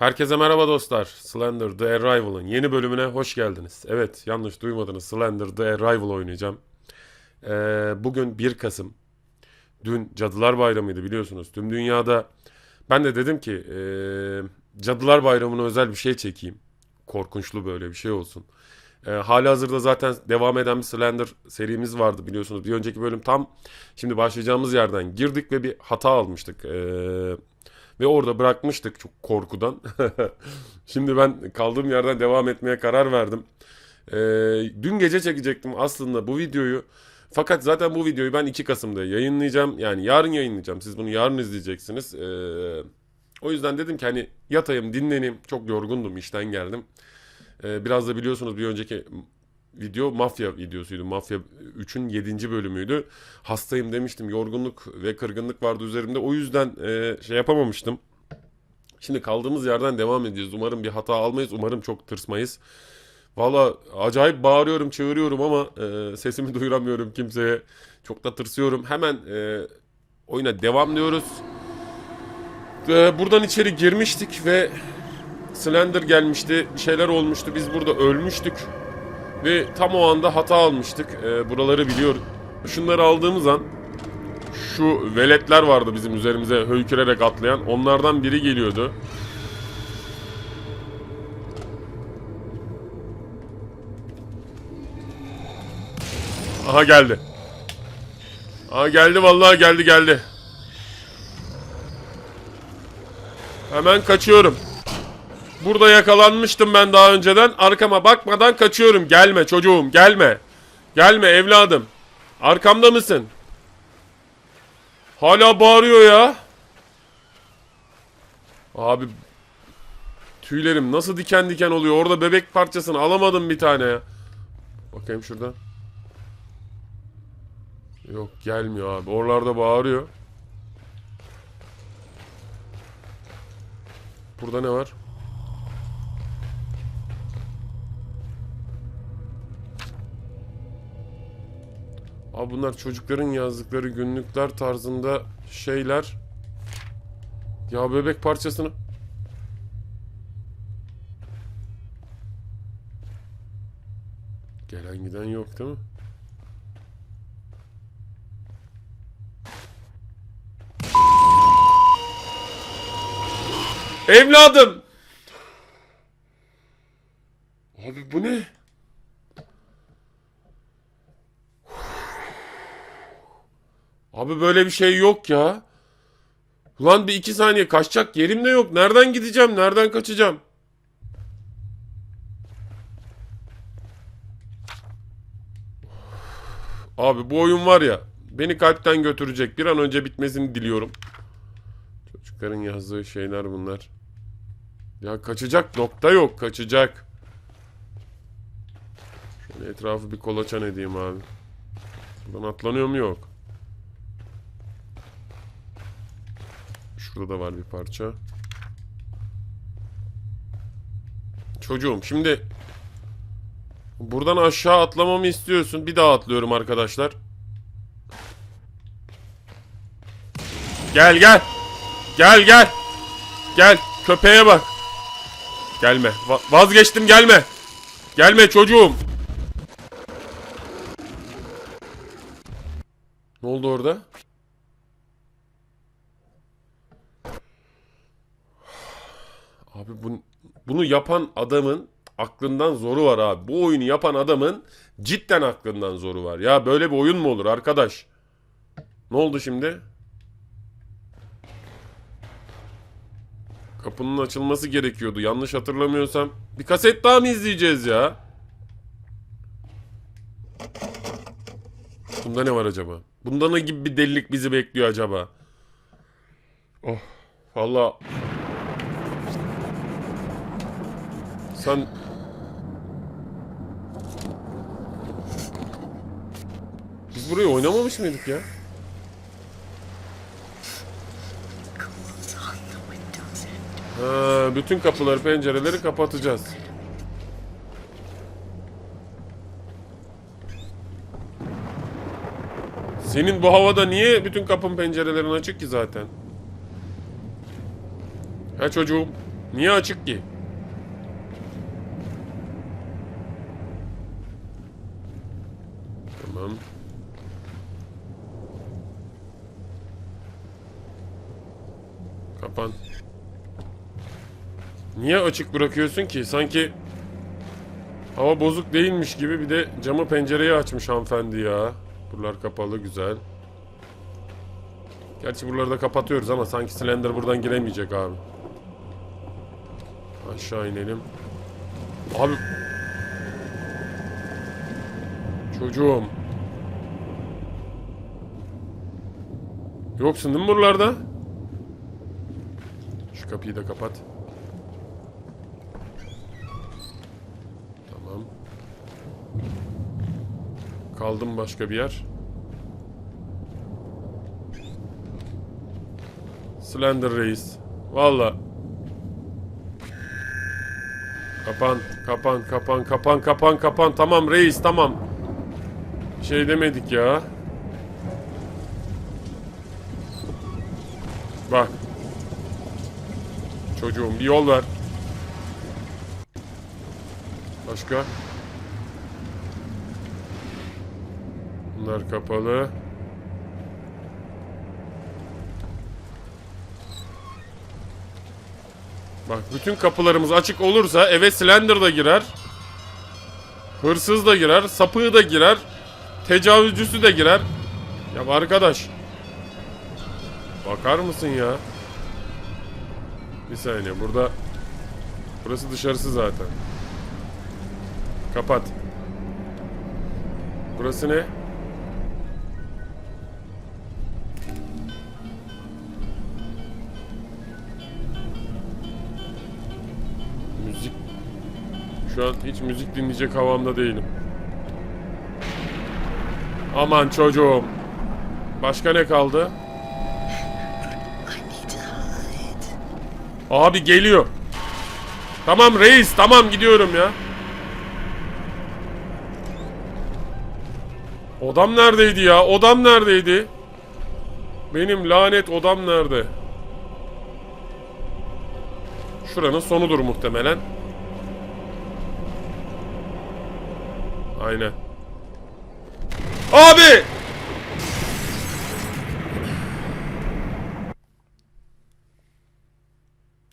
Herkese merhaba dostlar. Slender The Arrival'ın yeni bölümüne hoş geldiniz. Evet yanlış duymadınız. Slender The Arrival oynayacağım. Ee, bugün 1 Kasım. Dün Cadılar Bayramı'ydı biliyorsunuz. Tüm dünyada ben de dedim ki ee, Cadılar Bayramı'na özel bir şey çekeyim. Korkunçlu böyle bir şey olsun. Ee, hali hazırda zaten devam eden bir Slender serimiz vardı biliyorsunuz. Bir önceki bölüm tam şimdi başlayacağımız yerden girdik ve bir hata almıştık. Ee, ve orada bırakmıştık çok korkudan. Şimdi ben kaldığım yerden devam etmeye karar verdim. Ee, dün gece çekecektim aslında bu videoyu. Fakat zaten bu videoyu ben 2 Kasım'da yayınlayacağım. Yani yarın yayınlayacağım. Siz bunu yarın izleyeceksiniz. Ee, o yüzden dedim ki hani yatayım dinleneyim. Çok yorgundum işten geldim. Ee, biraz da biliyorsunuz bir önceki video mafya videosuydu. Mafya 3'ün 7. bölümüydü. Hastayım demiştim. Yorgunluk ve kırgınlık vardı üzerimde. O yüzden e, şey yapamamıştım. Şimdi kaldığımız yerden devam edeceğiz. Umarım bir hata almayız. Umarım çok tırsmayız. Valla acayip bağırıyorum, çığırıyorum ama e, sesimi duyuramıyorum kimseye. Çok da tırsıyorum. Hemen e, oyuna devam diyoruz. E, buradan içeri girmiştik ve Slender gelmişti. Bir şeyler olmuştu. Biz burada ölmüştük. Ve tam o anda hata almıştık. Ee, buraları biliyorum. Şunları aldığımız an şu veletler vardı bizim üzerimize höykürerek atlayan. Onlardan biri geliyordu. Aha geldi. Aha geldi vallahi geldi geldi. Hemen kaçıyorum. Burada yakalanmıştım ben daha önceden. Arkama bakmadan kaçıyorum. Gelme çocuğum gelme. Gelme evladım. Arkamda mısın? Hala bağırıyor ya. Abi tüylerim nasıl diken diken oluyor. Orada bebek parçasını alamadım bir tane ya. Bakayım şuradan. Yok gelmiyor abi. Oralarda bağırıyor. Burada ne var? Abi bunlar çocukların yazdıkları günlükler tarzında şeyler. Ya bebek parçasını. Gelen giden yok değil mi? Evladım! Abi bu ne? Abi böyle bir şey yok ya. Ulan bir iki saniye kaçacak yerim de yok. Nereden gideceğim? Nereden kaçacağım? Abi bu oyun var ya beni kalpten götürecek. Bir an önce bitmesini diliyorum. Çocukların yazdığı şeyler bunlar. Ya kaçacak nokta yok. Kaçacak. Şöyle etrafı bir kolaçan edeyim abi. Buradan atlanıyor mu yok. Şurada da var bir parça. Çocuğum şimdi buradan aşağı atlamamı istiyorsun. Bir daha atlıyorum arkadaşlar. Gel gel. Gel gel. Gel köpeğe bak. Gelme. Va- vazgeçtim gelme. Gelme çocuğum. Ne oldu orada? Abi bu, bunu yapan adamın aklından zoru var abi. Bu oyunu yapan adamın cidden aklından zoru var. Ya böyle bir oyun mu olur arkadaş? Ne oldu şimdi? Kapının açılması gerekiyordu. Yanlış hatırlamıyorsam. Bir kaset daha mı izleyeceğiz ya? Bunda ne var acaba? Bunda ne gibi bir delilik bizi bekliyor acaba? Oh. Vallahi Sen... Biz burayı oynamamış mıydık ya? Ha, bütün kapıları, pencereleri kapatacağız. Senin bu havada niye bütün kapın pencerelerin açık ki zaten? Ha çocuğum. Niye açık ki? Tamam. Kapan. Niye açık bırakıyorsun ki? Sanki hava bozuk değilmiş gibi bir de camı pencereyi açmış hanımefendi ya. Buralar kapalı güzel. Gerçi buraları da kapatıyoruz ama sanki Slender buradan giremeyecek abi. Aşağı inelim. Abi. Çocuğum. Yoksun değil mi buralarda? Kapıyı da kapat. Tamam. Kaldım başka bir yer. Slender Reis. Valla. Kapan, kapan, kapan, kapan, kapan, kapan. Tamam reis, tamam. Şey demedik ya. Çocuğum bir yol ver. Başka? Bunlar kapalı. Bak bütün kapılarımız açık olursa eve Slender da girer. Hırsız da girer, sapığı da girer. Tecavüzcüsü de girer. Ya arkadaş. Bakar mısın ya? Bir saniye burada Burası dışarısı zaten. Kapat. Burası ne? Müzik. Şu an hiç müzik dinleyecek havamda değilim. Aman çocuğum. Başka ne kaldı? Abi geliyor. Tamam reis tamam gidiyorum ya. Odam neredeydi ya? Odam neredeydi? Benim lanet odam nerede? Şuranın sonudur muhtemelen. Aynen. Abi!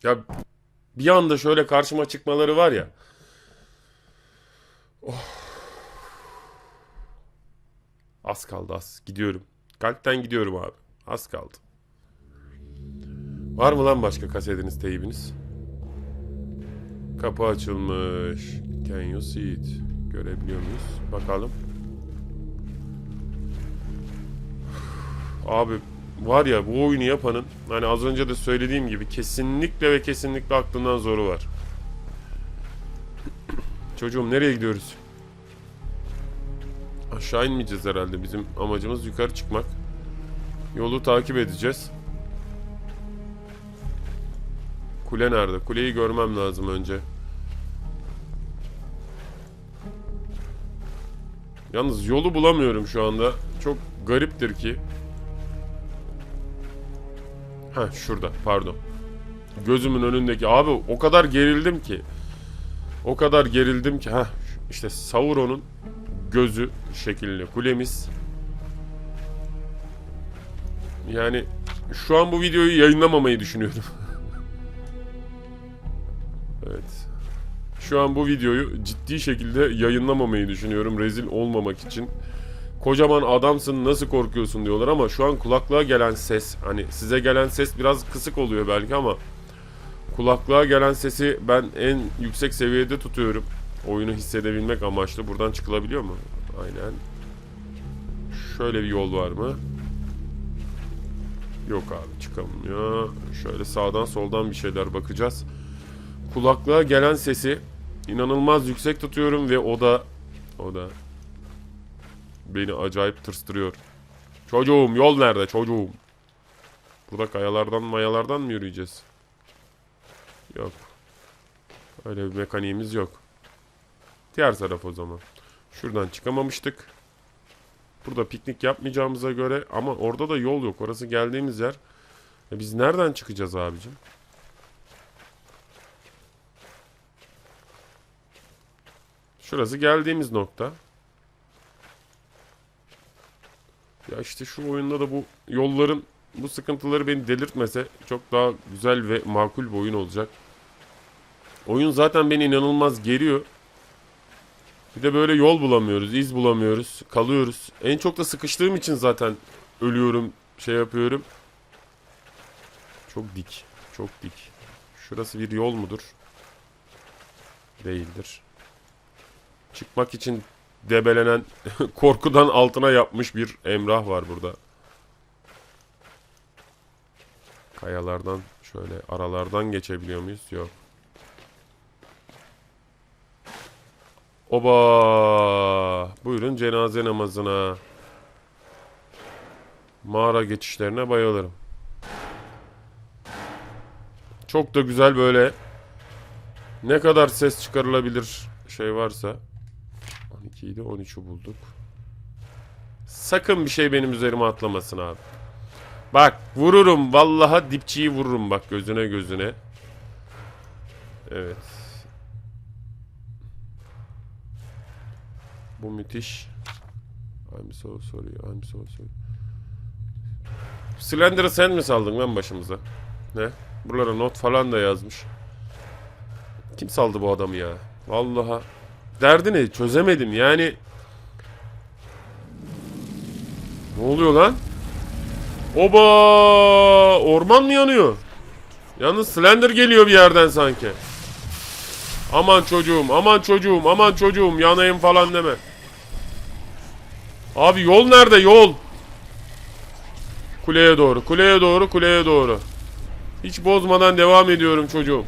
Ya bir anda şöyle karşıma çıkmaları var ya. Oh. Az kaldı az. Gidiyorum. Kalpten gidiyorum abi. Az kaldı. Var mı lan başka kasetiniz, teybiniz? Kapı açılmış. Can you see it? Görebiliyor muyuz? Bakalım. Abi var ya bu oyunu yapanın hani az önce de söylediğim gibi kesinlikle ve kesinlikle aklından zoru var. Çocuğum nereye gidiyoruz? Aşağı inmeyeceğiz herhalde. Bizim amacımız yukarı çıkmak. Yolu takip edeceğiz. Kule nerede? Kuleyi görmem lazım önce. Yalnız yolu bulamıyorum şu anda. Çok gariptir ki. Ha şurada pardon. Gözümün önündeki abi o kadar gerildim ki. O kadar gerildim ki ha işte Sauron'un gözü şeklinde kulemiz. Yani şu an bu videoyu yayınlamamayı düşünüyorum. evet. Şu an bu videoyu ciddi şekilde yayınlamamayı düşünüyorum rezil olmamak için. Kocaman adamsın nasıl korkuyorsun diyorlar ama şu an kulaklığa gelen ses hani size gelen ses biraz kısık oluyor belki ama kulaklığa gelen sesi ben en yüksek seviyede tutuyorum. Oyunu hissedebilmek amaçlı. Buradan çıkılabiliyor mu? Aynen. Şöyle bir yol var mı? Yok abi çıkamıyor. Şöyle sağdan soldan bir şeyler bakacağız. Kulaklığa gelen sesi inanılmaz yüksek tutuyorum ve o da o da beni acayip tırstırıyor. Çocuğum yol nerede çocuğum? Burada kayalardan mayalardan mı yürüyeceğiz? Yok. Öyle bir mekaniğimiz yok. Diğer taraf o zaman. Şuradan çıkamamıştık. Burada piknik yapmayacağımıza göre ama orada da yol yok. Orası geldiğimiz yer. E biz nereden çıkacağız abicim? Şurası geldiğimiz nokta. Ya işte şu oyunda da bu yolların bu sıkıntıları beni delirtmese çok daha güzel ve makul bir oyun olacak. Oyun zaten beni inanılmaz geriyor. Bir de böyle yol bulamıyoruz, iz bulamıyoruz, kalıyoruz. En çok da sıkıştığım için zaten ölüyorum, şey yapıyorum. Çok dik, çok dik. Şurası bir yol mudur? Değildir. Çıkmak için debelenen, korkudan altına yapmış bir Emrah var burada. Kayalardan şöyle aralardan geçebiliyor muyuz? Yok. Oba! Buyurun cenaze namazına. Mağara geçişlerine bayılırım. Çok da güzel böyle ne kadar ses çıkarılabilir şey varsa 12 idi 13'ü bulduk. Sakın bir şey benim üzerime atlamasın abi. Bak vururum vallaha dipçiyi vururum bak gözüne gözüne. Evet. Bu müthiş. I'm so sorry, I'm so sorry. Slender'ı sen mi saldın lan başımıza? Ne? Buralara not falan da yazmış. Kim saldı bu adamı ya? Vallahi. Derdini çözemedim yani. Ne oluyor lan? Oba! Orman mı yanıyor? Yalnız Slender geliyor bir yerden sanki. Aman çocuğum, aman çocuğum, aman çocuğum yanayım falan deme. Abi yol nerede yol? Kuleye doğru, kuleye doğru, kuleye doğru. Hiç bozmadan devam ediyorum çocuğum.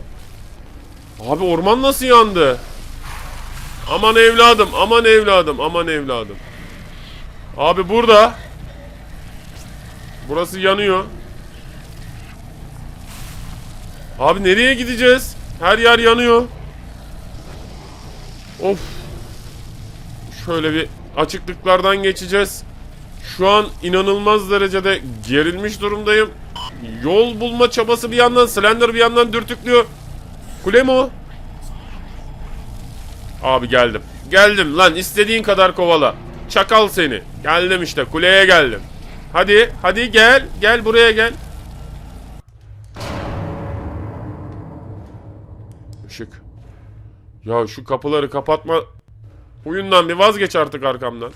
Abi orman nasıl yandı? Aman evladım, aman evladım, aman evladım. Abi burada. Burası yanıyor. Abi nereye gideceğiz? Her yer yanıyor. Of. Şöyle bir açıklıklardan geçeceğiz. Şu an inanılmaz derecede gerilmiş durumdayım. Yol bulma çabası bir yandan, Slender bir yandan dürtüklüyor. Kule mi o? Abi geldim. Geldim lan istediğin kadar kovala. Çakal seni. Geldim işte kuleye geldim. Hadi hadi gel. Gel buraya gel. Işık. Ya şu kapıları kapatma. Oyundan bir vazgeç artık arkamdan.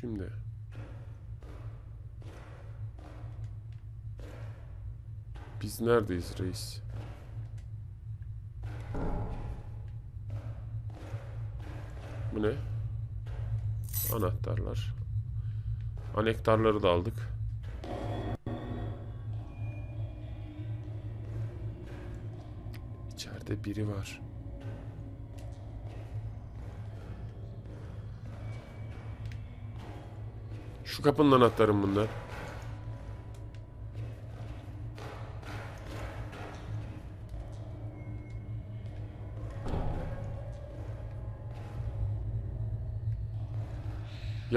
Şimdi. Biz neredeyiz reis? Bu ne? Anahtarlar. Anektarları da aldık. İçeride biri var. Şu kapının anahtarı bunlar.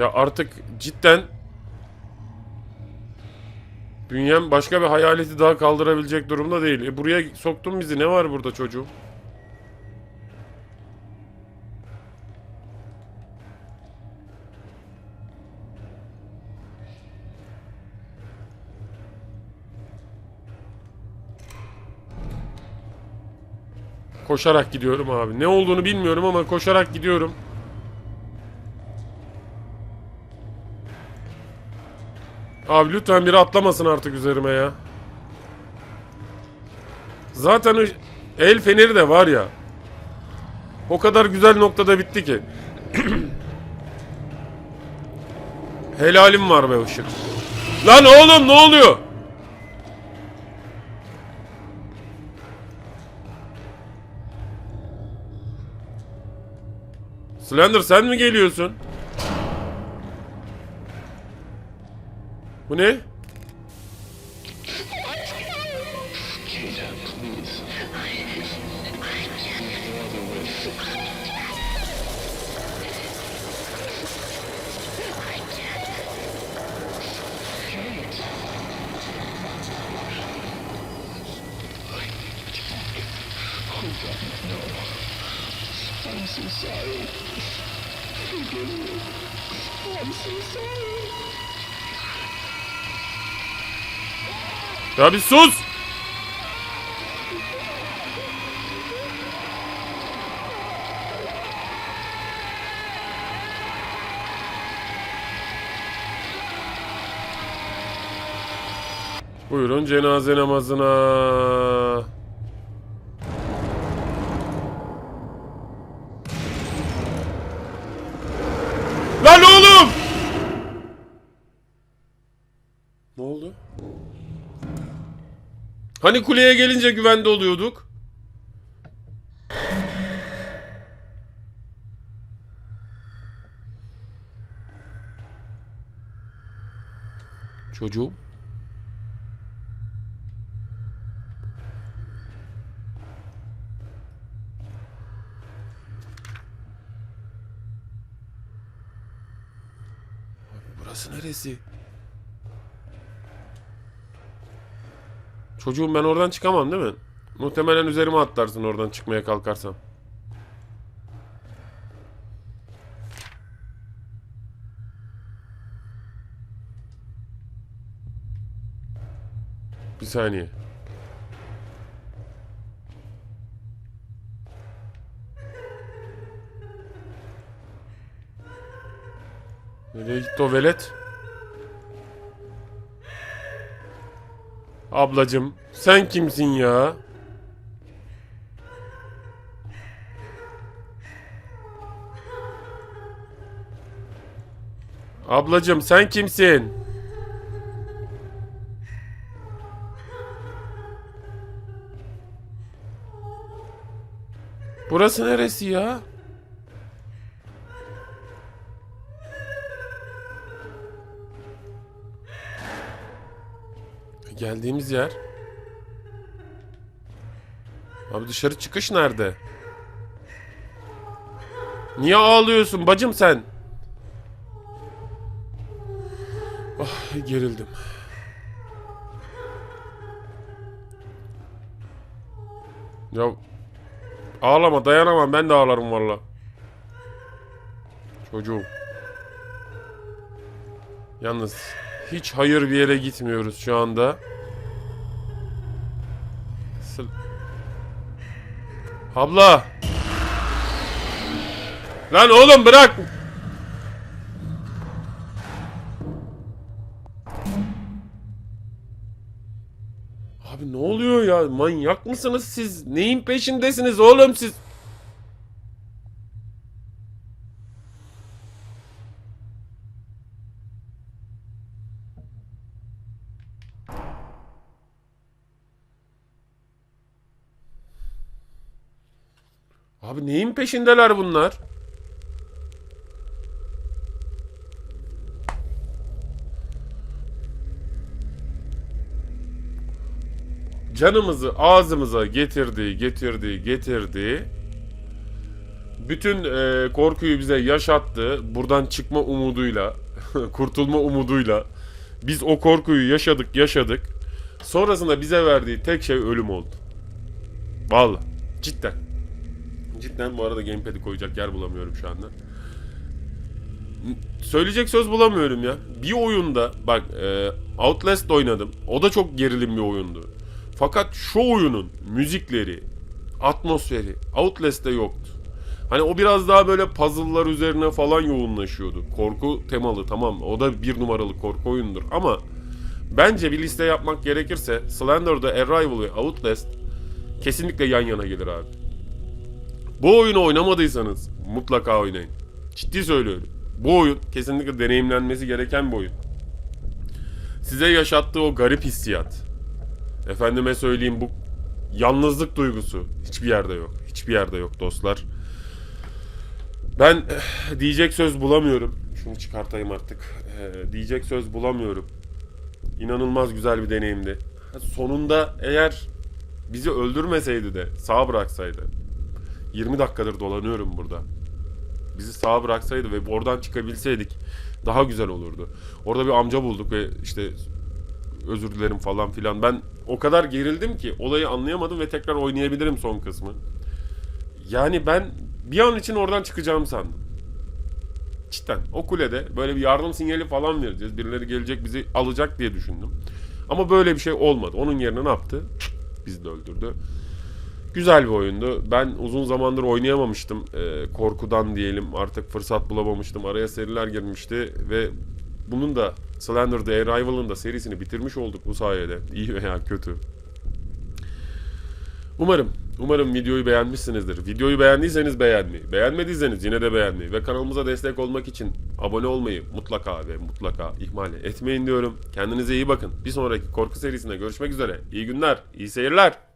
Ya artık cidden bünyem başka bir hayaleti daha kaldırabilecek durumda değil. E buraya soktun bizi. Ne var burada çocuğum? Koşarak gidiyorum abi. Ne olduğunu bilmiyorum ama koşarak gidiyorum. Abi lütfen biri atlamasın artık üzerime ya. Zaten el feneri de var ya. O kadar güzel noktada bitti ki. Helalim var be ışık. Lan oğlum ne oluyor? Slender sen mi geliyorsun? Bu ne? I'm so sorry. I'm so sorry. Ya bir sus! Buyurun cenaze namazına. Lan oğlum! Ne oldu? Hani kuleye gelince güvende oluyorduk? Çocuğum. Burası neresi? Çocuğum ben oradan çıkamam değil mi? Muhtemelen üzerime atlarsın oradan çıkmaya kalkarsam. Bir saniye. Nereye gitti o velet? Ablacım sen kimsin ya? Ablacım sen kimsin? Burası neresi ya? Geldiğimiz yer. Abi dışarı çıkış nerede? Niye ağlıyorsun bacım sen? Ah gerildim. Ya ağlama dayanamam ben de ağlarım valla. Çocuğum. Yalnız hiç hayır bir yere gitmiyoruz şu anda. Sil- Abla. Lan oğlum bırak. Abi ne oluyor ya? Manyak mısınız siz? Neyin peşindesiniz oğlum siz? Abi neyin peşindeler bunlar? Canımızı ağzımıza getirdi, getirdi, getirdi. Bütün e, korkuyu bize yaşattı. Buradan çıkma umuduyla, kurtulma umuduyla. Biz o korkuyu yaşadık, yaşadık. Sonrasında bize verdiği tek şey ölüm oldu. Vallahi cidden. Cidden bu arada gamepad'i koyacak yer bulamıyorum şu anda. Söyleyecek söz bulamıyorum ya. Bir oyunda bak e, Outlast oynadım. O da çok gerilim bir oyundu. Fakat şu oyunun müzikleri, atmosferi Outlast'te yoktu. Hani o biraz daha böyle puzzle'lar üzerine falan yoğunlaşıyordu. Korku temalı tamam o da bir numaralı korku oyundur ama bence bir liste yapmak gerekirse Slender'da Arrival ve Outlast kesinlikle yan yana gelir abi. Bu oyunu oynamadıysanız mutlaka oynayın. Ciddi söylüyorum. Bu oyun kesinlikle deneyimlenmesi gereken bir oyun. Size yaşattığı o garip hissiyat. Efendime söyleyeyim bu yalnızlık duygusu hiçbir yerde yok. Hiçbir yerde yok dostlar. Ben eh, diyecek söz bulamıyorum. Şunu çıkartayım artık. Eh, diyecek söz bulamıyorum. İnanılmaz güzel bir deneyimdi. Sonunda eğer bizi öldürmeseydi de sağ bıraksaydı 20 dakikadır dolanıyorum burada. Bizi sağa bıraksaydı ve oradan çıkabilseydik daha güzel olurdu. Orada bir amca bulduk ve işte özür dilerim falan filan. Ben o kadar gerildim ki olayı anlayamadım ve tekrar oynayabilirim son kısmı. Yani ben bir an için oradan çıkacağım sandım. Cidden o kulede böyle bir yardım sinyali falan vereceğiz. Birileri gelecek bizi alacak diye düşündüm. Ama böyle bir şey olmadı. Onun yerine ne yaptı? Bizi de öldürdü. Güzel bir oyundu. Ben uzun zamandır oynayamamıştım. Ee, korkudan diyelim artık fırsat bulamamıştım. Araya seriler girmişti ve bunun da Slender The Arrival'ın da serisini bitirmiş olduk bu sayede. İyi veya kötü. Umarım, umarım videoyu beğenmişsinizdir. Videoyu beğendiyseniz beğenmeyi, beğenmediyseniz yine de beğenmeyi ve kanalımıza destek olmak için abone olmayı mutlaka ve mutlaka ihmal etmeyin diyorum. Kendinize iyi bakın. Bir sonraki korku serisinde görüşmek üzere. İyi günler, iyi seyirler.